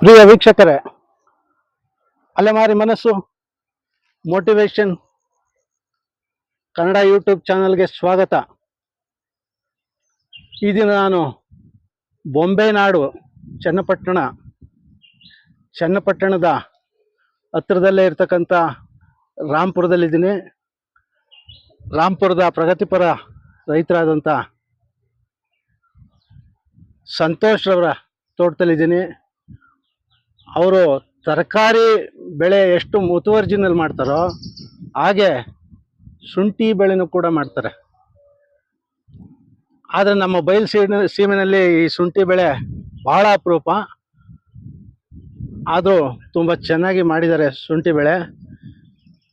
ಪ್ರಿಯ ವೀಕ್ಷಕರೇ, ಅಲೆಮಾರಿ ಮನಸ್ಸು ಮೋಟಿವೇಶನ್ ಕನ್ನಡ ಯೂಟ್ಯೂಬ್ ಚಾನಲ್ಗೆ ಸ್ವಾಗತ. ಈ ದಿನ ನಾನು ಬೊಂಬೆ ನಾಡು, ಚನ್ನಪಟ್ಟಣ, ಚನ್ನಪಟ್ಟಣದ ಹತ್ತಿರದಲ್ಲೇ ಇರ್ತಕ್ಕಂಥ ರಾಂಪುರದಲ್ಲಿದ್ದೀನಿ ರಾಮ್ಪುರದ ಪ್ರಗತಿಪರ ರೈತರಾದಂಥ ಸಂತೋಷ್ ರವರ ತೋಟದಲ್ಲಿದ್ದೀನಿ. ಅವರು ತರಕಾರಿ ಬೆಳೆ ಎಷ್ಟು ಮುತುವರ್ಜಿನಲ್ಲಿ ಮಾಡ್ತಾರೋ ಹಾಗೆ ಶುಂಠಿ ಬೆಳೆನೂ ಕೂಡ ಮಾಡ್ತಾರೆ. ಆದರೆ ನಮ್ಮ ಬಯಲು ಸೀಮೆ ಸೀಮೆನಲ್ಲಿ ಈ ಶುಂಠಿ ಬೆಳೆ ಭಾಳ ಅಪರೂಪ. ಆದರೂ ತುಂಬ ಚೆನ್ನಾಗಿ ಮಾಡಿದ್ದಾರೆ ಶುಂಠಿ ಬೆಳೆ.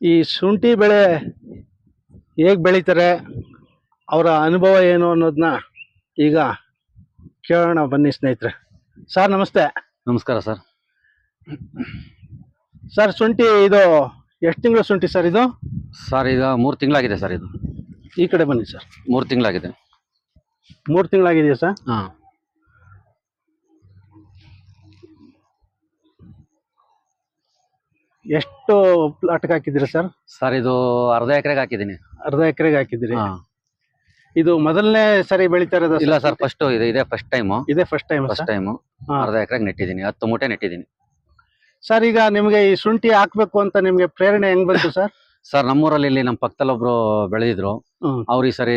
ಈ ಶುಂಠಿ ಬೆಳೆ ಹೇಗೆ ಬೆಳೀತಾರೆ, ಅವರ ಅನುಭವ ಏನು ಅನ್ನೋದನ್ನ ಈಗ ಕೇಳೋಣ ಬನ್ನಿ ಸ್ನೇಹಿತರೆ. ಸರ್, ನಮಸ್ತೆ. ನಮಸ್ಕಾರ ಸರ್. ಸರ್ ಶುಂಠಿ ಇದು ಎಷ್ಟು ತಿಂಗಳು ಶುಂಠಿ ಸರ್ ಇದು? ಸರ್ ಇದು ಮೂರು ತಿಂಗಳಾಗಿದೆ ಸರ್ ಇದು. ಈ ಕಡೆ ಬನ್ನಿ ಸರ್. ಮೂರು ತಿಂಗಳಾಗಿದೆ. ಮೂರು ತಿಂಗಳಾಗಿದೆಯಾ ಸರ್? ಹಾಂ. ಎಷ್ಟು ಪ್ಲಾಟ್ಗೆ ಹಾಕಿದ್ದೀರಾ ಸರ್? ಸರ್ ಇದು ಅರ್ಧ ಎಕರೆಗೆ ಹಾಕಿದ್ದೀನಿ. ಅರ್ಧ ಎಕರೆಗೆ ಹಾಕಿದ್ದೀರಿ? ಹಾಂ. ಇದು ಮೊದಲನೇ ಸರಿ ಬೆಳೀತಾ ಇರೋದು ಇಲ್ಲ ಸರ್ ಫಸ್ಟ್ ಇದೆ ಇದೇ ಫಸ್ಟ್ ಟೈಮು ಇದೇ ಫಸ್ಟ್ ಟೈಮ್ ಫಸ್ಟ್ ಟೈಮು. ಅರ್ಧ ಎಕರೆಗೆ ನೆಟ್ಟಿದ್ದೀನಿ ಹತ್ತು ಮೂಟೆ ನೆಟ್ಟಿದ್ದೀನಿ. ಸರ್ ಈಗ ನಿಮಗೆ ಈ ಶುಂಠಿ ಹಾಕ್ಬೇಕು ಅಂತ ನಿಮ್ಗೆ ಪ್ರೇರಣೆ ಹೆಂಗ್ ಬಂತು ಸರ್ ಸರ್ ನಮ್ಮೂರಲ್ಲಿ ಇಲ್ಲಿ ನಮ್ಮ ಪಕ್ಕದಲ್ಲಿ ಒಬ್ರು ಬೆಳೆದಿದ್ರು. ಹ್ಮ್. ಅವ್ರು ಈ ಸರಿ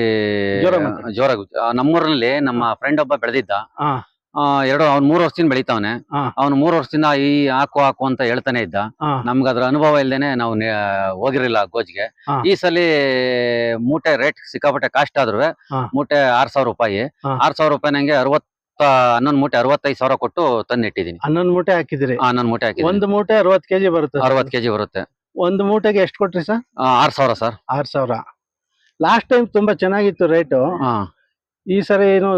ಜೋರ ಆ, ನಮ್ಮೂರಲ್ಲಿ ನಮ್ಮ ಫ್ರೆಂಡ್ ಒಬ್ಬ ಬೆಳೆದಿದ್ದ. ಹಾ. ಆ, ಎರಡು ಅವ್ನು ಮೂರು ವರ್ಷದಿಂದ ಬೆಳಿತಾವನೆ. ಹಾ. ಅವ್ನು ಮೂರು ವರ್ಷದಿಂದ ಈ ಹಾಕು ಹಾಕು ಅಂತ ಹೇಳ್ತಾನೆ ಇದ್ದ. ಹಾ. ನಮ್ಗೆ ಅದ್ರ ಅನುಭವ ಇಲ್ದೇನೆ ನಾವು ಹೋಗಿರಲಿಲ್ಲ ಹೋಗಿರ್ಲಿಲ್ಲ ಗೋಜ್ಗೆ. ಹಾ. ಈ ಸಲ ಮೂಟೆ ರೇಟ್ ಸಿಕ್ಕಾಪಟ್ಟೆ ಕಾಸ್ಟ್ ಆದ್ರೂ ಹಾ. ಮೂಟೆ ಆರ್ ಸಾವಿರ ರೂಪಾಯಿ. ಹಾ. ಆರ್ ಸಾವಿರ ರೂಪಾಯಿ ನಂಗೆ ಅರವತ್ತ ಹನ್ನೊಂದು ಮೂಟೆ ಅರವತ್ತೈದು ಸಾವಿರ ಕೊಟ್ಟು ತಂದು ಇಟ್ಟಿದೀನಿ ಹನ್ನೊಂದು ಮೂಟೆ ಹಾಕಿದಿರಿ ಹನ್ನೊಂದು ಮೂಟೆ ಹಾಕಿ ಒಂದು ಮೂಟೆ ಅರವತ್ತು ಕೆಜಿ ಬರುತ್ತೆ. ಅರವತ್ತು ಕೆಜಿ ಬರುತ್ತೆ. ಒಂದು ಮೂಟೆಗೆ ಎಷ್ಟು ಕೊಟ್ರಿ ಸರ್? ಆರ್ ಸಾವಿರ ಸರ್. ಆರ್ ಸಾವಿರ. ಲಾಸ್ಟ್ ಟೈಮ್ ತುಂಬಾ ಚೆನ್ನಾಗಿತ್ತು ರೇಟು. ಈ ಸರಿ ಏನು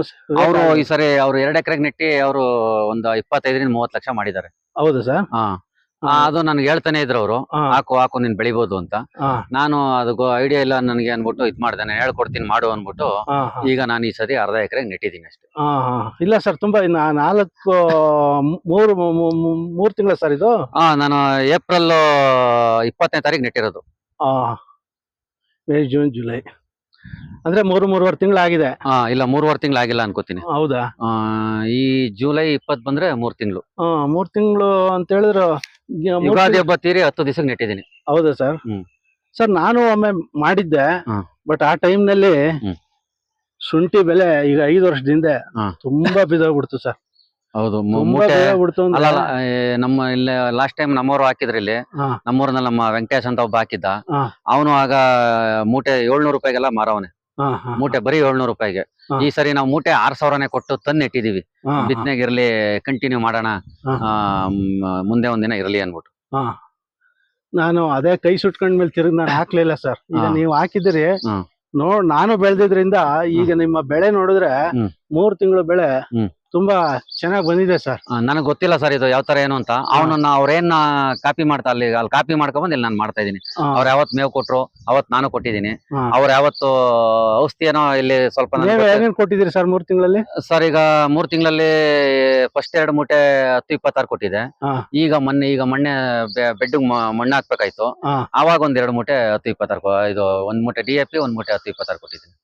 ಅವರು ಈ ಸರಿ ಅವ್ರು ಎರಡು ಎಕರೆಗೆ ನೆಟ್ಟಿ ಅವರು ಒಂದು ಇಪ್ಪತ್ತೈದರಿಂದ ಮೂವತ್ತು ಲಕ್ಷ ಮಾಡಿದ್ದಾರೆ. ಹೌದು ಸರ್. ಹಾ. ಅದು ನನ್ಗೆ ಹೇಳ್ತಾನೆ ಇದ್ರು ಅವರು. ಹಾಕು ಹಾಕು ನೀನ್ ಬೆಳಿಬೋದು ಅಂತ. ನಾನು ಅದು ಐಡಿಯಾ ಇಲ್ಲ ನನಗೆ ಅನ್ಬಿಟ್ಟು ಇದ್ ಮಾಡ್ದೆ. ನಾನು ಹೇಳ್ಕೊಡ್ತೀನಿ ಮಾಡು ಅನ್ಬಿಟ್ಟು ಈಗ ನಾನು ಈ ಸರಿ ಅರ್ಧ ಎಕರೆಗೆ ನೆಟ್ಟಿದ್ದೀನಿ ಅಷ್ಟೇ. ಇಲ್ಲ ಸರ್ ತುಂಬಾ ನಾಲ್ಕು ಮೂರು ಮೂರು ತಿಂಗಳ ಸರ್ ಇದು? ಹಾ ನಾನು ಏಪ್ರಿಲ್ ಇಪ್ಪತ್ತನೇ ತಾರೀಕು ನೆಟ್ಟಿರೋದು. ಆ, ಮೇ ಜೂನ್ ಜುಲೈ. ಅಂದ್ರೆ ಮೂರು ಮೂರುವರೆ ತಿಂಗಳಾಗಿದೆ ಆ, ಇಲ್ಲ ಮೂರುವರೆ ತಿಂಗಳು ಆಗಿಲ್ಲ ಅನ್ಕೋತೀನಿ ಹೌದಾ ಆ, ಈ ಜುಲೈ ಇಪ್ಪತ್ ಬಂದ್ರೆ ಮೂರ್ ತಿಂಗಳು ಮೂರು ಮೂರ್ ತಿಂಗಳು ಅಂತ ಹೇಳಿದ್ರು ಗ- ಮೂರ್ ಯುಗಾದಿ ತಿಂಗ್ಳು- ಹಬ್ಬ ತೀರಿ ಹತ್ತು ದಿವಸ ನೆಟ್ಟಿದ್ದೀನಿ ಹೌದಾ ಸರ್ ಹ್ಮ್. ಸರ್ ನಾನು ಒಮ್ಮೆ ಮಾಡಿದ್ದೆ ಹಾ. ಬಟ್ ಆ ಟೈಮ್ನಲ್ಲಿ ನಲ್ಲಿ ಹ್ಮ್. ಶುಂಠಿ ಬೆಲೆ ಈಗ ಐದು ವರ್ಷದಿಂದ ಹಾ. ತುಂಬಾ ಬಿದ್ದೋಗ್ಬಿಡ್ತು ಸರ್ ಹೌದು ಮೂಟೆ ಬಿದ್ದೋಗ್ಬಿಡ್ತು ಅಲ್ಲ ಅಲ್ಲ ಏ, ನಮ್ಮ ಇಲ್ಲಿ ಲಾಸ್ಟ್ ಟೈಮ್ ನಮ್ಮವರು ಹಾಕಿದ್ರು ಇಲ್ಲಿ ಹಾ. ನಮ್ಮೂರ್ನಲ್ಲಿ ನಮ್ಮ ವೆಂಕಟೇಶ್ ಅಂತ ಒಬ್ಬ ಹಾಕಿದ್ದ ಹಾ. ಅವನು ಆಗ ಮೂಟೆ ಏಳ್ನೂರು ರೂಪಾಯಿಗೆಲ್ಲ ಮಾರವನೆ ಮೂಟೆ ಬರೀ ಏಳ್ನೂರು ರೂಪಾಯಿಗೆ ಹಾ. ಈ ಸರಿ ನಾವು ಮೂಟೆ ಆರ್ ಸಾವಿರನೇ ಕೊಟ್ಟು ತಂದು ಇಟ್ಟಿದೀವಿ ಇರ್ಲಿ ಕಂಟಿನ್ಯೂ ಮಾಡೋಣ ಹಾ. ಆ, ಮ್, ಮುಂದೆ ಒಂದಿನ ಇರ್ಲಿ ಅನ್ಬಿಟ್ಟು ನಾನು ಅದೇ ಕೈ ಸುಟ್ಕೊಂಡ್ ಮೇಲೆ ತಿರುಗಿ ನಾನು ಹಾಕ್ಲಿಲ್ಲ ಸರ್ ಈಗ ಹಾ. ನೀವು ಹಾಕಿದ್ರಿ ಹ್ಮ್. ನೋಡ್ ನಾನು ಬೆಳೆದಿದ್ರಿಂದ ಈಗ ನಿಮ್ಮ ಬೆಳೆ ನೋಡಿದ್ರೆ ಹ್ಮ್. ಮೂರ್ ತಿಂಗಳು ಬೆಳೆ ಹ್ಮ್. ತುಂಬಾ ಚೆನ್ನಾಗಿ ಬಂದಿದೆ ಸರ್. ನನಗೆ ಗೊತ್ತಿಲ್ಲ ಸರ್ ಇದು ಯಾವ ತರ ಏನು ಅಂತ. ಅವನನ್ನ ಅವ್ರೇನ್ ಕಾಪಿ ಮಾಡ್ತಾ ಅಲ್ಲಿ ಅಲ್ಲಿ ಕಾಪಿ ಮಾಡ್ಕೊಂಡ್ ಇಲ್ಲಿ ನಾನು ಮಾಡ್ತಾ ಇದೀನಿ ಅವ್ರ ಅವ್ರು ಯಾವತ್ ಮೇವ್ ಕೊಟ್ರು ಅವತ್ ನಾನು ಕೊಟ್ಟಿದ್ದೀನಿ. ಅವ್ರ ಅವ್ರು ಯಾವತ್ತು ಔಷಧಿ ಏನೋ ಇಲ್ಲಿ ಸ್ವಲ್ಪ ಕೊಟ್ಟಿದ್ರಿ ನೀವ್ ಗೊತ್ತೇ- ಏನೇನ್ ಕೊಟ್ಟಿದ್ದೀರಿ ಸರ್ ಮೂರ್ ತಿಂಗಳಲ್ಲಿ? ಸರ್ ಈಗ ಮೂರ್ ತಿಂಗಳಲ್ಲಿ ಫಸ್ಟ್ ಎರಡು ಮೂಟೆ ಹತ್ತು ಇಪ್ಪತ್ತಾರು ಕೊಟ್ಟಿದೆ. ಹಾ. ಈಗ ಮೊನ್ನೆ ಈಗ ಮೊನ್ನೆ ಬೆಡ್ ಮಣ್ಣು ಹಾಕ್ಬೇಕಾಯ್ತು. ಹಾ. ಅವಾಗ ಒಂದ್ ಎರಡು ಮೂಟೆ ಹತ್ತು ಇಪ್ಪತ್ತಾರು ಕೊ- ಇದು ಒಂದ್ ಮೂಟೆ ಡಿ ಎ ಪಿ ಒಂದ್ ಮೂಟೆ ಹತ್ತು ಇಪ್ಪತ್ತಾರು ಕೊಟ್ಟಿದ್ದೀನಿ.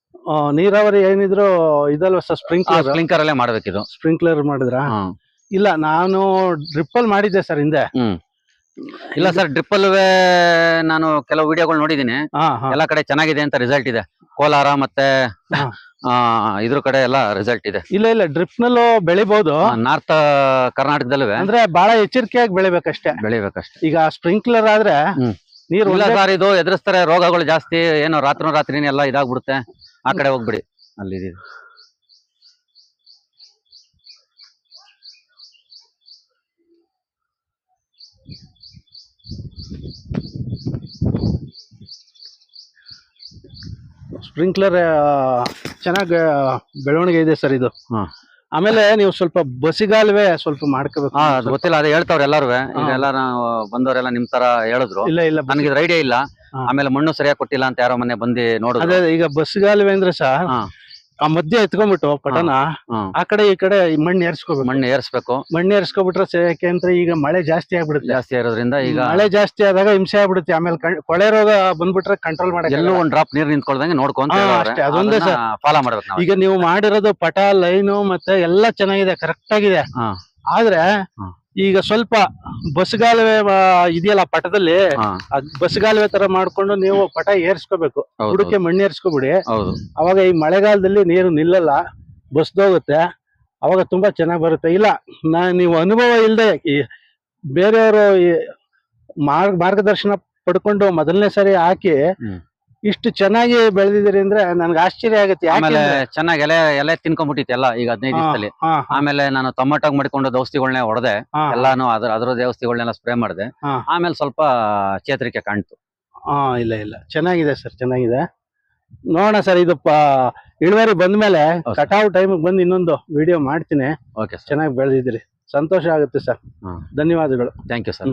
ನೀರಾವರಿ ಏನಿದ್ರು ಇದಲ್ವ ಸರ್ ಸ್ಪ್ರಿಂಕ್ಲರ್ ಸ್ಪ್ರಿಂಕ್ಲರ್ ಅಲ್ಲೇ ಇದು ಸ್ಪ್ರಿಂಕ್ಲರ್ ಮಾಡಿದ್ರ? ಹ್ಮ್. ಇಲ್ಲ ನಾನು ಡ್ರಿಪ್ ಅಲ್ಲಿ ಮಾಡಿದ್ದೆ ಸರ್ ಹಿಂದೆ. ಹ್ಮ್. ಇಲ್ಲ ಸರ್ ಡ್ರಿಪ್ಪಲ್ ನಾನು ಕೆಲವು ವಿಡಿಯೋಗಳು ಹಾ ಹಾ. ಎಲ್ಲಾ ಕಡೆ ಚೆನ್ನಾಗಿದೆ ಅಂತ ರಿಸಲ್ಟ್ ಇದೆ. ಕೋಲಾರ ಮತ್ತೆ ಹಾ. ಆ, ಇದ್ರ ಕಡೆ ಎಲ್ಲ ರಿಸಲ್ಟ್ ಇದೆ. ಇಲ್ಲ ಇಲ್ಲ ಡ್ರಿಪ್ ನಲ್ಲೂ ಬೆಳಿಬಹುದು ನಾರ್ತ್ ಕರ್ನಾಟಕದಲ್ಲೂ ಅಂದ್ರೆ ಬಹಳ ಎಚ್ಚರಿಕೆಯಾಗಿ ಬೆಳಿಬೇಕಷ್ಟೇ. ಬೆಳಿಬೇಕಷ್ಟೇ. ಈಗ ಸ್ಪ್ರಿಂಕ್ಲರ್ ಆದ್ರೆ ಹ್ಮ್. ನೀರು ಇಲ್ಲ ಸರ್ ಇದು ಎದುರಿಸ್ತಾರೆ ರೋಗಗಳು ಜಾಸ್ತಿ ಏನೋ ರಾತ್ರಿ ರಾತ್ರಿ ಎಲ್ಲ ಇದಾಗ್ಬಿಡುತ್ತೆ. ಆ ಕಡೆ ಹೋಗ್ಬಿಡಿ ಅಲ್ಲಿ. ಸ್ಪ್ರಿಂಕ್ಲರ್ ಚೆನ್ನಾಗಿ ಬೆಳವಣಿಗೆ ಇದೆ ಸರ್ ಇದು ಹಾ. ಆಮೇಲೆ ನೀವು ಸ್ವಲ್ಪ ಬಸಿಗಾಲ್ವೆ ಸ್ವಲ್ಪ ಮಾಡ್ಕೋಬೇಕು. ಹಾ ಅದು ಗೊತ್ತಿಲ್ಲ ಅದೇ ಹೇಳ್ತಾವ್ರೆ ಎಲ್ಲಾರು. ಎಲ್ಲ ಬಂದವರೆಲ್ಲ ನಿಮ್ ತರ ಹೇಳಿದ್ರು. ಇಲ್ಲ ಇಲ್ಲ ನನಗೆ ಐಡಿಯಾ ಇಲ್ಲ. ಆಮೇಲೆ ಮಣ್ಣು ಸರಿಯಾಗಿ ಕೊಟ್ಟಿಲ್ಲ ಅಂತ ಯಾರೋ ಮನೆ ಬಂದು ಅದೇ ಈಗ ಬಸ್ಗಾಲ್ವೆ ಅಂದ್ರೆ ಸಹ ಹಾ. ಆ ಮಧ್ಯ ಎತ್ಕೊಂಡ್ಬಿಟ್ಟು ಪಟನ ಆ ಕಡೆ ಈ ಕಡೆ ಮಣ್ಣು ಏರ್ಸ್ಕೋಬೇಕು. ಮಣ್ಣು ಏರ್ಸ್ಬೇಕು. ಮಣ್ಣು ಏರ್ಸ್ಕೊಬಿಟ್ರೆ ಯಾಕೆಂದ್ರೆ ಈಗ ಮಳೆ ಜಾಸ್ತಿ ಆಗ್ಬಿಡುತ್ತೆ. ಜಾಸ್ತಿ ಇರೋದ್ರಿಂದ ಈಗ ಮಳೆ ಜಾಸ್ತಿ ಆದಾಗ ಹಿಂಸೆ ಆಗ್ಬಿಡುತ್ತೆ. ಆಮೇಲೆ ಕೊಳೆ ರೋಗ ಬಂದ್ಬಿಟ್ರೆ ಕಂಟ್ರೋಲ್ ಮಾಡಕ್ಕೆ ಎಲ್ಲೂ ಒಂದ್ ಡ್ರಾಪ್ ನೀರ್ ನಿಂತ್ಕೊಳ್ದಂಗೆ ನೋಡ್ಕೊಂತ ಅಷ್ಟೇ, ಅದೊಂದೇ ಫಾಲೋ ಮಾಡ್ಬೇಕು ಈಗ ನೀವು ಮಾಡಿರೋದು ಪಟ ಲೈನು ಮತ್ತೆ ಎಲ್ಲ ಚೆನ್ನಾಗಿದೆ ಕರೆಕ್ಟ್ ಆಗಿದೆ. ಆದ್ರೆ. ಈಗ ಸ್ವಲ್ಪ ಬಸ್ಗಾಲುವೆ ಇದೆಯಲ್ಲ ಪಟದಲ್ಲಿ ಬಸ್ಗಾಲುವೆ ತರ ಮಾಡ್ಕೊಂಡು ನೀವು ಪಟ ಏರ್ಸ್ಕೋಬೇಕು. ಹುಡುಕೆ ಮಣ್ಣು ಏರ್ಸ್ಕೊಬಿಡಿ. ಅವಾಗ ಈ ಮಳೆಗಾಲದಲ್ಲಿ ನೀರು ನಿಲ್ಲಲ್ಲ ಬಸ್ದೋಗುತ್ತೆ ಅವಾಗ ತುಂಬಾ ಚೆನ್ನಾಗಿ ಬರುತ್ತೆ. ಇಲ್ಲ ನಾ ನೀವು ಅನುಭವ ಇಲ್ಲದೆ ಈ ಬೇರೆಯವರು ಈ ಮಾರ್ಗ ಮಾರ್ಗದರ್ಶನ ಪಡ್ಕೊಂಡು ಮೊದಲನೇ ಸರಿ ಹಾಕಿ. ಇಷ್ಟು ಚೆನ್ನಾಗಿ ಬೆಳೆದಿದ್ದೀರಿ ಅಂದ್ರೆ ನನ್ಗೆ ಆಶ್ಚರ್ಯ ಆಗುತ್ತೆ. ಆಮೇಲೆ ಚೆನ್ನಾಗಿ ಎಲೆ ಎಲೆ ತಿನ್ಕೊಂಡ್ಬಿಟ್ಟಿತ್ತು ಎಲ್ಲ ಈಗ ಹದಿನೈದು ದಿವಸದಲ್ಲಿ. ಆಮೇಲೆ ನಾನು ಟೊಮೆಟೊ ಮಾಡಿಕೊಂಡು ಔಷಧಿಗಳನ್ನೇ ಹೊಡೆದೆ. ಎಲ್ಲಾನು ಅದ್ರ ಅದ್ರದ್ದು ಔಷಧಿಗಳನ್ನೆಲ್ಲ ಸ್ಪ್ರೇ ಮಾಡಿದೆ. ಆಮೇಲೆ ಸ್ವಲ್ಪ ಚೇತರಿಕೆ ಕಾಣ್ತು. ಹಾ ಇಲ್ಲ ಇಲ್ಲ. ಚೆನ್ನಾಗಿದೆ ಸರ್ ಚೆನ್ನಾಗಿದೆ. ನೋಡೋಣ ಸರ್ ಇದು ಇಳುವರಿ ಬಂದ್ಮೇಲೆ ಮೇಲೆ ಕಟಾವ್ ಟೈಮಿಗೆ ಬಂದು ಇನ್ನೊಂದು ವಿಡಿಯೋ ಮಾಡ್ತೀನಿ. ಓಕೆ ಚೆನ್ನಾಗಿ ಬೆಳೆದಿದ್ದೀರಿ. ಸಂತೋಷ ಆಗುತ್ತೆ ಸರ್. ಧನ್ಯವಾದಗಳು. Thank you sir